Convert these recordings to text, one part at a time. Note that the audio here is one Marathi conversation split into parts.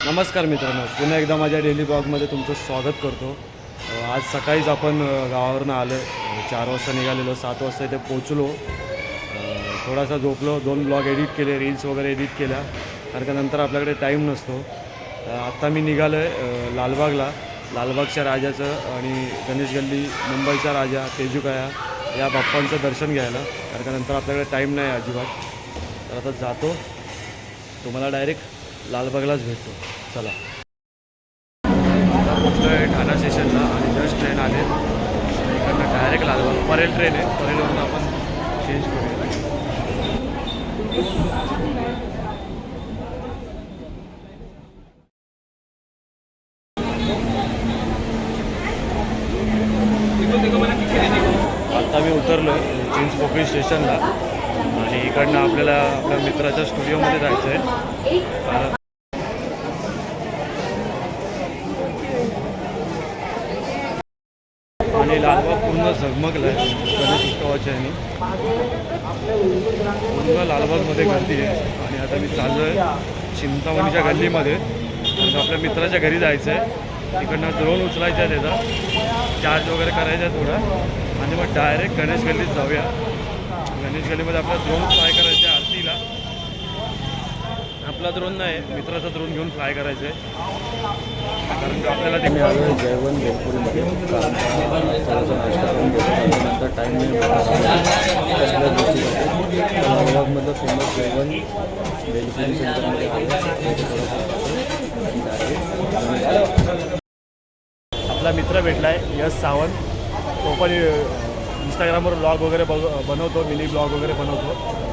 नमस्कार मित्रांनो पुन्हा एकदा माझ्या डेली ब्लॉगमध्ये तुमचं स्वागत करतो. आज सकाळीच आपण गावावरून आलो. चार वाजता निघालेलो सात वाजता इथे पोचलो थोडासा झोपलो दोन ब्लॉग एडिट केले रील्स वगैरे एडिट केल्या कारण का नंतर आपल्याकडे टाईम नसतो. आत्ता मी निघालो आहे लालबागला. लालबागच्या राजाचं आणि गणेश गल्ली मुंबईचा राजा तेजुकाया या बाप्पांचं दर्शन घ्यायला. कारण का नंतर आपल्याकडे टाईम नाही अजिबात. तर आता जातो. तुम्हाला डायरेक्ट लालबागलाच भेटतो. चला. आता पोचलो आहे? ठाणा स्टेशनला आणि जस्ट ट्रेन आले. इकडनं डायरेक्ट लालबाग. परेल ट्रेन आहे. परेलवरून आपण चेंज करूया. आता मी उतरलो चिंचपोकळी स्टेशनला. आणि इकडनं आपल्याला आपल्या मित्राच्या स्टुडिओमध्ये जायचं आहे आणि लालबाग पूर्ण झगमगलं आहे गणेश उत्सवाच्या ह्यानी पूर्ण लालबागमध्ये गर्दी आहे. आणि आता मी चाललो आहे चिंतामणीच्या गल्लीमध्ये. आपल्या मित्राच्या घरी जायचं आहे तिकडनं ड्रोन उचलायचा आहे त्याचा. चार्ज वगैरे करायचा आहे थोडा. आणि मग डायरेक्ट गणेश गल्लीत जाऊया. गणेश गल्लीमध्ये आपला ड्रोन फ्लाय करायचा आहे आरतीला. आपला द्रोण नाही मित्राचा द्रोण घेऊन फ्लाय करायचं. आहे कारण का आपल्याला ते आहे जयवण बेलपुरीमध्ये थोडासा नाश्ता करून टाईम फेमस जयवण बेलपुरी सेंटरमध्ये आपला मित्र भेटला आहे यश सावंत. तो पण इंस्टाग्रामवर ब्लॉग वगैरे बघ बनवतो मिनी ब्लॉग वगैरे बनवतो.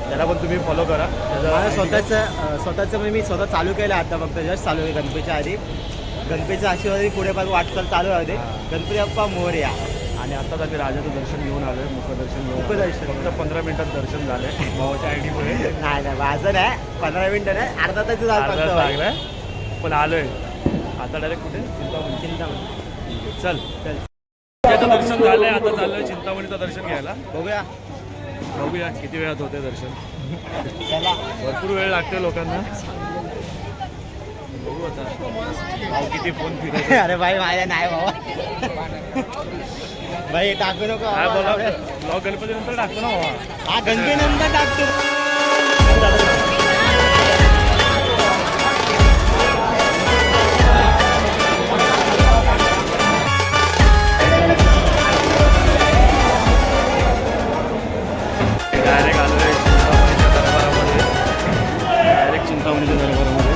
त्याला पण तुम्ही फॉलो करा. माझं स्वतःचं स्वतःचं म्हणजे मी स्वतः चालू केलं आता फक्त जस्ट चालू आहे गणपतीच्या आधी. गणपतीच्या आशीर्वादी पुढे पण वाटचाल चालू राहते गणपती बाप्पा मोरया आणि आत्ताच आम्ही राजाचं दर्शन घेऊन आलो आहे मुखदर्शन मुखदर्शन. फक्त पंधरा मिनिटात दर्शन झालं आहे भावाच्या आय डीमुळे नाही नाही माझं नाही. पंधरा मिनिटं नाही अर्धा तास लागलाय. पण आलोय. आता डायरेक्ट कुठे? चिंतामणी. चिंता चल. चल. त्याचं दर्शन झालंय आता चाललोय चिंतामणीचं दर्शन घ्यायला. बघूया. बघूया किती वेळात होते दर्शन. चला. भरपूर वेळ लागते लोकांना. बघू आता. भाऊ किती फोन फिरत अरे भाई माझ्या नाही बाबा भाई टाकू नको ब्लॉग गणपती नंतर टाकतो ना बाबा हा गणपती नंतर टाकतो. नामाचा दरबारामध्ये.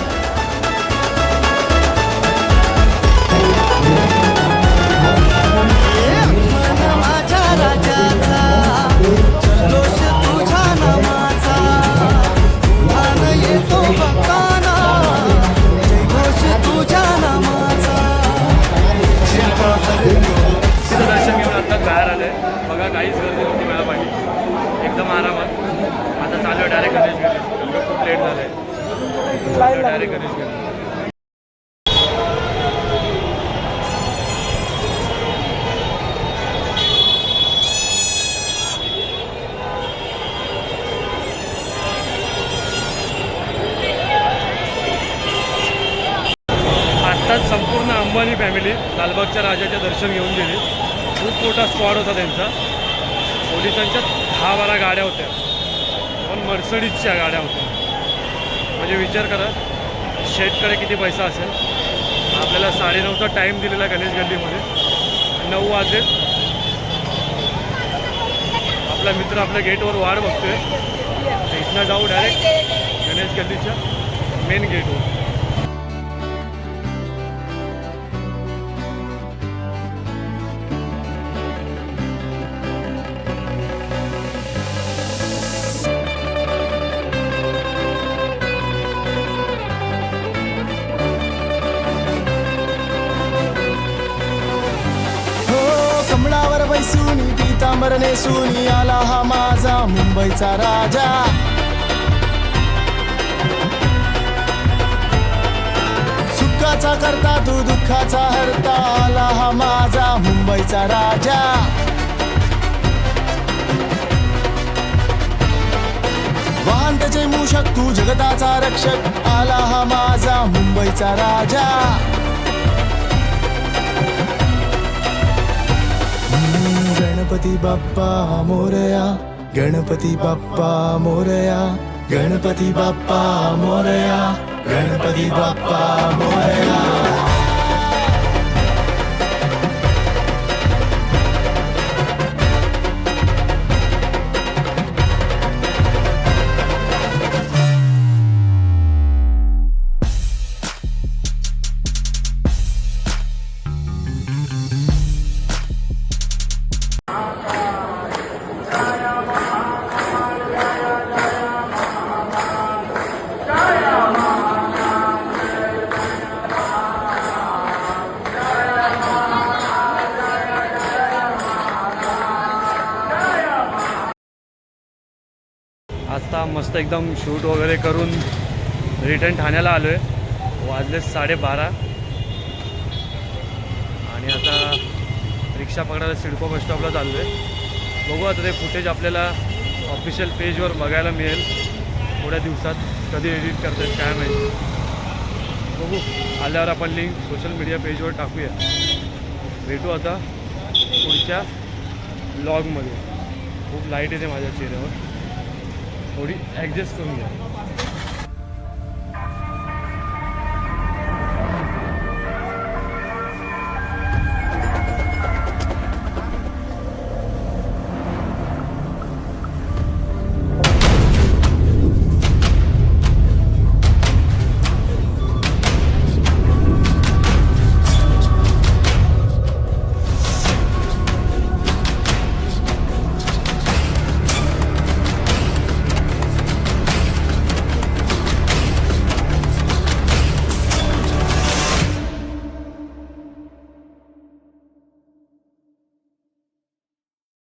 दर्शन घेऊन आता बाहेर आले बघा काहीच गर्दी नव्हती मला पाहिजे एकदम आरामात आता चालू आहे डायरेक्ट गणेश गणेश खूप लेट झालं आहे आत्ताच संपूर्ण अंबानी फॅमिली लालबागच्या राजाचे दर्शन घेऊन गेली. खूप मोठा स्क्वॉड होता त्यांचा. पोलिसांच्या दहा बारा गाड्या होत्या. पण मर्सडीजच्या गाड्या होत्या. म्हणजे विचार करा शेटकडे किती पैसा असेल? आपल्याला साडेनऊचा टाईम दिलेला गणेश गल्लीमध्ये. नऊ वाजले. आपला मित्र आपल्या गेटवर वाढ बघतोय. इथनं जाऊ डायरेक्ट गणेश गल्लीच्या मेन गेटवर पितांबर नेसून आला हा माझा मुंबईचा राजा. सुखाचा करता तू दुःखाचा हरता आला हा माझा मुंबईचा राजा. वाहन त्याचे मूषक तू जगताचा रक्षक आला हा माझा मुंबईचा राजा. गणपती बाप्पा मोरया गणपती बाप्पा मोरया गणपती बाप्पा मोरया गणपती बाप्पा मोरया. आता मस्त एकदम शूट वगैरे करून रिटर्न ठाण्याला आलो आहे वाजले साडेबारा. आणि आता रिक्षा पकडायला सिडको बस स्टॉपला चाललो आहे बघू आता ते फुटेज आपल्याला ऑफिशियल पेजवर बघायला मिळेल. थोड्या दिवसात कधी एडिट करतात काय माहिती. बघू. आल्यावर आपण लिंक सोशल मीडिया पेजवर टाकूया. भेटू आता पुढच्या ब्लॉगमध्ये खूप लाइट येते माझ्या चेहऱ्यावर. थोडी ॲडजस्ट करून घ्या.